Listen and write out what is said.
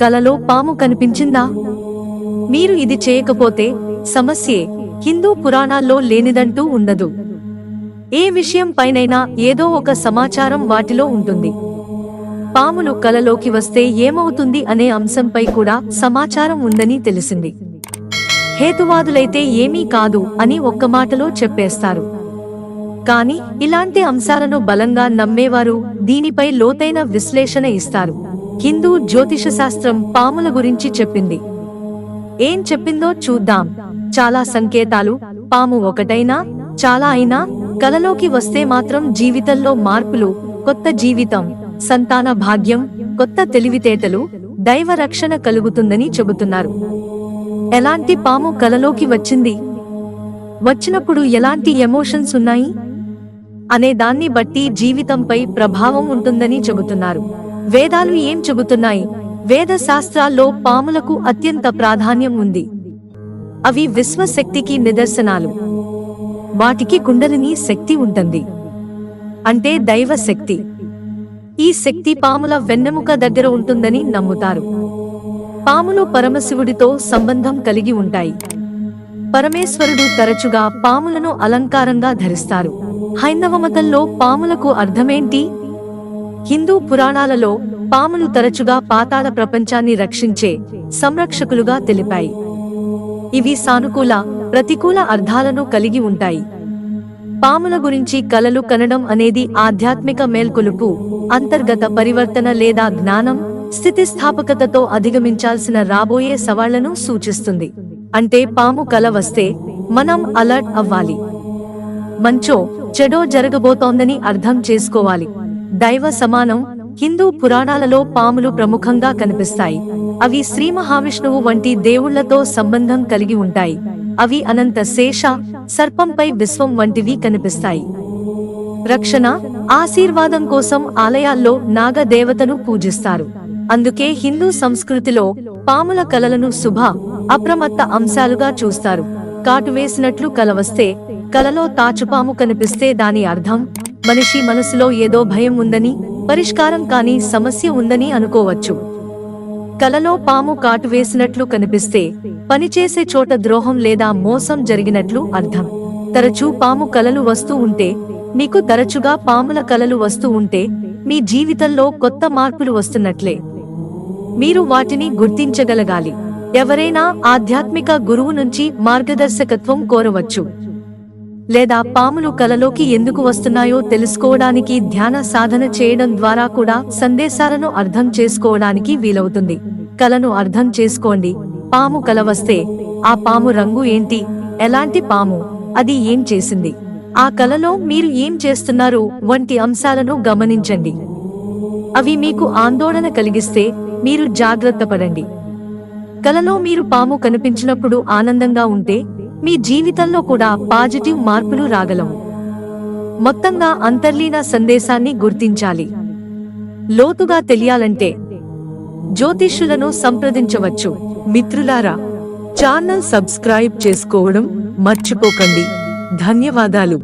కలలో పాము కనిపించిందా? మీరు ఇది చేయకపోతే సమస్యే. హిందూ పురాణాల్లో లేనిదంటూ ఉండదు. ఏ విషయం పైనైనా ఏదో ఒక సమాచారం వాటిలో ఉంటుంది. పాములు కలలోకి వస్తే ఏమవుతుంది అనే అంశంపై కూడా సమాచారం ఉందని తెలిసింది. హేతువాదులైతే ఏమీ కాదు అని ఒక్క మాటలో చెప్పేస్తారు. కాని ఇలాంటి అంశాలను బలంగా నమ్మేవారు దీనిపై లోతైన విశ్లేషణ ఇస్తారు. హిందూ జ్యోతిష శాస్త్రం పాముల గురించి చెప్పింది. ఏం చెప్పిందో చూద్దాం. చాలా సంకేతాలు పాము ఒకటైనా చాలా అయినా కలలోకి వస్తే మాత్రం జీవితంలో మార్పులు కొత్త జీవితం సంతాన భాగ్యం కొత్త తెలివితేటలు దైవ రక్షణ కలుగుతుందని చెబుతున్నారు. ఎలాంటి పాము కలలోకి వచ్చింది? వచ్చినప్పుడు ఎలాంటి ఎమోషన్స్ ఉన్నాయి? అనే దాన్ని బట్టి జీవితంపై ప్రభావం ఉంటుందని చెబుతున్నారు. వేదాలు ఏం చెబుతున్నాయి? వేద శాస్త్రాల్లో పాములకు అత్యంత ప్రాధాన్యం ఉంది. అవి విశ్వశక్తికి నిదర్శనాలు. వాటికి కుండలిని శక్తి ఉంటుంది. అంటే దైవ శక్తి ఈ శక్తి పాముల వెన్నెముక దగ్గర ఉంటుందని నమ్ముతారు. పాములు పరమశివుడితో సంబంధం కలిగి ఉంటాయి. పరమేశ్వరుడు తరచుగా పాములను అలంకారంగా ధరిస్తారు. హైందవ మతంలో పాములకు అర్థమేంటి? హిందూ పురాణాలలో పాములు తరచుగా పాతాళ ప్రపంచాన్ని రక్షించే సంరక్షకులుగా తెలిపాయి. ఇవి సానుకూల ప్రతికూల అర్థాలను కలిగి ఉంటాయి. పాముల గురించి కలలు కనడం అనేది ఆధ్యాత్మిక మేల్కొలుపు అంతర్గత పరివర్తన లేదా జ్ఞానం స్థితిస్థాపకతతో అధిగమించాల్సిన రాబోయే సవాళ్ళను సూచిస్తుంది. అంటే పాము కల వస్తే మనం అలర్ట్ అవ్వాలి. మంచో చెడో జరగబోతోందని అర్థం చేసుకోవాలి. దైవ సమానం హిందూ పురాణాలలో పాములు ప్రముఖంగా కనిపిస్తాయి. అవి శ్రీ మహావిష్ణువు వంటి దేవుళ్ళతో సంబంధం కలిగి ఉంటాయి. అవి అనంత శేష సర్పంపై విశ్వం వంటివి కనిపిస్తాయి. రక్షణ ఆశీర్వాదం కోసం ఆలయాల్లో నాగదేవతను పూజిస్తారు. అందుకే హిందూ సంస్కృతిలో పాముల కలలను శుభ అప్రమత్త అంశాలుగా చూస్తారు. కాటు వేసినట్లు కల వస్తే కలలో తాచుపాము కనిపిస్తే దాని అర్థం మనిషి మనసులో ఏదో భయం ఉందని పరిష్కారం కాని సమస్య ఉందని అనుకోవచ్చు. కలలో పాము కాటు వేసినట్లు కనిపిస్తే పనిచేసే చోట ద్రోహం లేదా మోసం జరిగినట్లు అర్థం. తరచూ పాము కలలు వస్తూ ఉంటే మీకు తరచుగా పాముల కలలు వస్తూ ఉంటే మీ జీవితంలో కొత్త మార్పులు వస్తున్నట్లే. మీరు వాటిని గుర్తించగలగాలి. ఎవరైనా ఆధ్యాత్మిక గురువు నుంచి మార్గదర్శకత్వం కోరవచ్చు. లేదా పాములు కలలోకి ఎందుకు వస్తున్నాయో తెలుసుకోవడానికి ధ్యాన సాధన చేయడం ద్వారా కూడా సందేశాలను అర్థం చేసుకోవడానికి వీలవుతుంది. కలను అర్థం చేసుకోండి. పాము కల వస్తే ఆ పాము రంగు ఏంటి? ఎలాంటి పాము? అది ఏం చేసింది? ఆ కలలో మీరు ఏం చేస్తున్నారు? వంటి అంశాలను గమనించండి. అవి మీకు ఆందోళన కలిగిస్తే మీరు జాగ్రత్త పడండి. కలలో మీరు పాము కనిపించినప్పుడు ఆనందంగా ఉంటే మీ జీవితంలో కూడా పాజిటివ్ మార్పులు రాగలవు మొత్తంగా అంతర్లీన సందేశాన్ని గుర్తించాలి. లోతుగా తెలియాలంటే జ్యోతిష్యులను సంప్రదించవచ్చు. మిత్రులారా ఛానల్ సబ్స్క్రైబ్ చేసుకోవడం మర్చిపోకండి. ధన్యవాదాలు.